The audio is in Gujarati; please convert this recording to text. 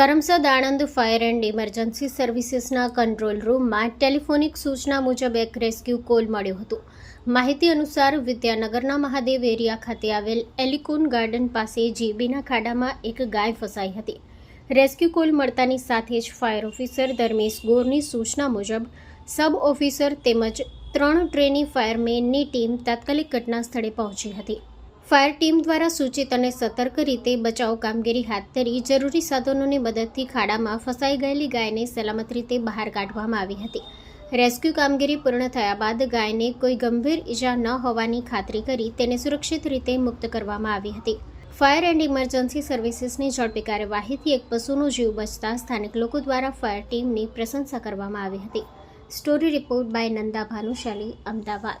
Karamsad Anand fire and emergency સર્વિસીસના control રૂમમાં ટેલિફોનિક સૂચના મુજબ એક રેસ્ક્યુ કોલ મળ્યો હતો. માહિતી અનુસાર વિદ્યાનગરના મહાદેવ એરિયા ખાતે આવેલ એલિકોન ગાર્ડન પાસે જીબીના ખાડામાં એક ગાય ફસાઈ હતી. રેસ્ક્યુ કોલ મળતાની સાથે જ ફાયર ઓફિસર ધર્મેશ ગોરની સૂચના મુજબ સબ ઓફિસર તેમજ ત્રણ ટ્રેની ફાયરમેનની ટીમ તાત્કાલિક ઘટના સ્થળે પહોંચી હતી. ફાયર ટીમ દ્વારા સૂચિત અને સતર્ક રીતે બચાવ કામગીરી હાથ ધરી જરૂરી સાધનોની મદદથી ખાડામાં ફસાઈ ગયેલી ગાયને સલામત રીતે બહાર કાઢવામાં આવી હતી. રેસ્ક્યુ કામગીરી પૂર્ણ થયા બાદ ગાયને કોઈ ગંભીર ઈજા ન હોવાની ખાતરી કરી તેને સુરક્ષિત રીતે મુક્ત કરવામાં આવી હતી. ફાયર એન્ડ ઇમરજન્સી સર્વિસીસની ઝડપી કાર્યવાહીથી એક પશુનો જીવ બચતા સ્થાનિક લોકો દ્વારા ફાયર ટીમની પ્રશંસા કરવામાં આવી હતી. Story report by Nanda Bhanushali, Ahmedabad.